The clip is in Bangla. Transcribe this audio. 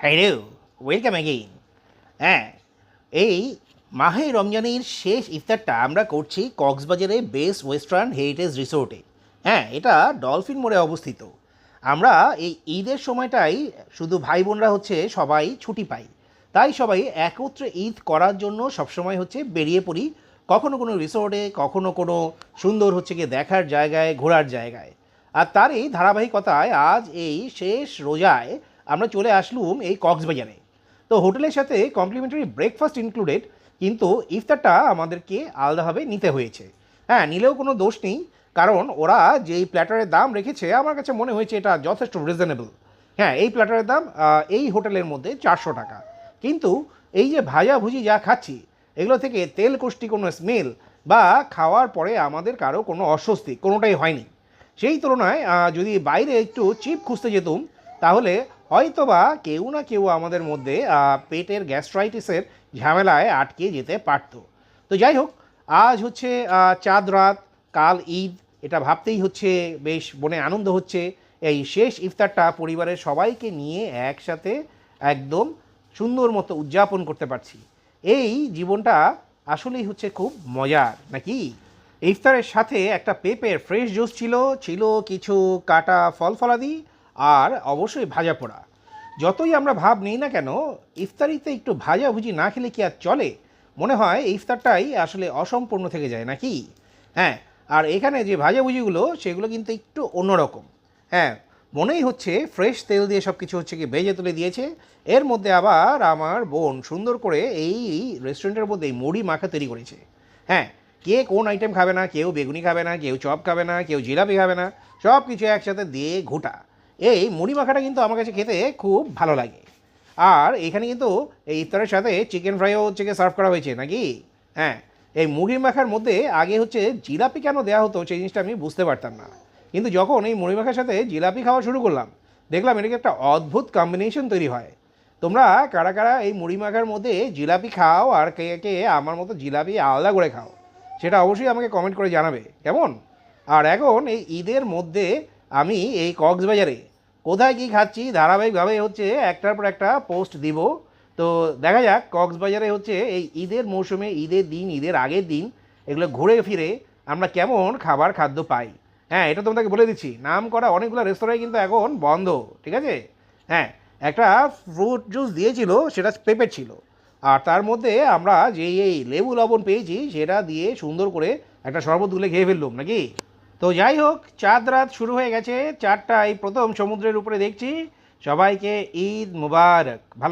হ্যালো ওয়েলকাম অ্যাগেইন হ্যাঁ এই মাহে রমজানের শেষ ইফতারটা আমরা করছি কক্সবাজারে বেস্ট ওয়েস্টার্ন হেরিটেজ রিসোর্টে। হ্যাঁ এটা ডলফিন মোড়ে অবস্থিত। আমরা এই ঈদের সময়টাই শুধু ভাই বোনরা হচ্ছে সবাই ছুটি পাই। তাই সবাই একত্রে ঈদ করার জন্য সবসময় হচ্ছে বেরিয়ে পড়ি কখনো কোনো রিসোর্টে, কখনো কোনো সুন্দর হচ্ছে গিয়ে দেখার জায়গায়, ঘোরার জায়গায়। আর তারই ধারাবাহিকতায় আজ এই শেষ রোজায় আমরা চলে আসলুম এই কক্সবাজারে। তো হোটেলের সাথে কমপ্লিমেন্টারি ব্রেকফাস্ট ইনক্লুডেড কিন্তু ইফতারটা আমাদেরকে আলাদাভাবে নিতে হয়েছে। হ্যাঁ নিলেও কোনো দোষ নেই, কারণ ওরা যে এই প্ল্যাটারের দাম রেখেছে, আমার কাছে মনে হয়েছে এটা যথেষ্ট রিজনেবল হ্যাঁ এই প্ল্যাটারের দাম এই হোটেলের মধ্যে চারশো টাকা। কিন্তু এই যে ভাজা ভুজি যা খাচ্ছি, এগুলো থেকে তেল কুষ্টি কোনো স্মেল বা খাওয়ার পরে আমাদের কারও কোনো অস্বস্তি, কোনোটাই হয়নি। সেই তুলনায় যদি বাইরে একটু চিপ খুঁজতে যেতুম, তাহলে হয়তোবা কেউ না কেউ আমাদের মধ্যে পেটের গ্যাস্ট্রাইটিসের ঝামেলায় আটকে যেতে পারতো। তো যাই হোক, আজ হচ্ছে চাঁদ রাত, কাল ঈদ, এটা ভাবতেই হচ্ছে, বেশ মনে আনন্দ হচ্ছে। এই শেষ ইফতারটা পরিবারের সবাইকে নিয়ে একসাথে একদম সুন্দর মতো উদযাপন করতে পারছি। এই জীবনটা আসলেই হচ্ছে খুব মজার, নাকি? ইফতারের সাথে একটা পেঁপের ফ্রেশ জুস ছিল ছিল কিছু কাটা ফল ফলাদি আর অবশ্যই ভাজা পোড়া। যতই আমরা ভাব নিই না কেন, ইফতারিতে একটু ভাজাভুজি না খেলে কি আর চলে? মনে হয় ইফতারটাই আসলে অসম্পূর্ণ থেকে যায় নাকি? হ্যাঁ আর এখানে যে ভাজাভুজিগুলো সেগুলো কিন্তু একটু অন্যরকম। হ্যাঁ মনেই হচ্ছে ফ্রেশ তেল দিয়ে সব কিছু হচ্ছে কি ভেজে তুলে দিয়েছে। এর মধ্যে আবার আমার বোন সুন্দর করে এই রেস্টুরেন্টের মধ্যে এই মুড়ি মাখা তৈরি করেছে। হ্যাঁ কে কোন আইটেম খাবে না, কেউ বেগুনি খাবে না, কেউ চপ খাবে না, কেউ জিলাপি খাবে না সব কিছু একসাথে দিয়ে ঘোটা। এই মুড়ি মাখাটা কিন্তু আমার কাছে খেতে খুব ভালো লাগে। আর এখানে কিন্তু এই ইফতারের সাথে চিকেন ফ্রাইও হচ্ছে সার্ভ করা হয়েছে, নাকি? হ্যাঁ এই মুড়ি মাখার মধ্যে আগে হচ্ছে জিলাপি কেন দেওয়া হতো সেই জিনিসটা আমি বুঝতে পারতাম না। কিন্তু যখন এই মুড়ি মাখার সাথে জিলাপি খাওয়া শুরু করলাম, দেখলাম এটাকে একটা অদ্ভুত কম্বিনেশন তৈরি হয়। তোমরা কারা কারা এই মুড়ি মাখার মধ্যে জিলাপি খাও আর কে কে আমার মতো জিলাপি আলাদা করে খাও, সেটা অবশ্যই আমাকে কমেন্ট করে জানাবে, কেমন? আর এখন এই ঈদের মধ্যে আমি এই কক্সবাজারে। কোথায় কী খাচ্ছি? ধারাবাহিকভাবে হচ্ছে একটার পর একটা পোস্ট দিব। তো দেখা যাক, কক্সবাজারে হচ্ছে এই ঈদের মৌসুমে, ঈদের দিন, ঈদের আগের দিন এগুলো ঘুরে ফিরে আমরা কেমন খাবার খাদ্য পাই। হ্যাঁ এটা তোমাদেরকে বলে দিচ্ছি। নাম করা অনেকগুলো রেস্তোরাঁই কিন্তু এখন বন্ধ, ঠিক আছে? হ্যাঁ একটা ফ্রুট জুস দিয়েছিল, সেটা পেঁপের ছিল। আর তার মধ্যে আমরা যে এই লেবু লবণ পেয়েছি, সেটা দিয়ে সুন্দর করে একটা শরবত গুলে খেয়ে ফেললাম, নাকি? তো যাই হোক, চাঁদ রাত শুরু হয়ে গেছে। চারটায় প্রথম সমুদ্রের উপরে দেখছি সবাইকে ঈদ মুবারক। ভালো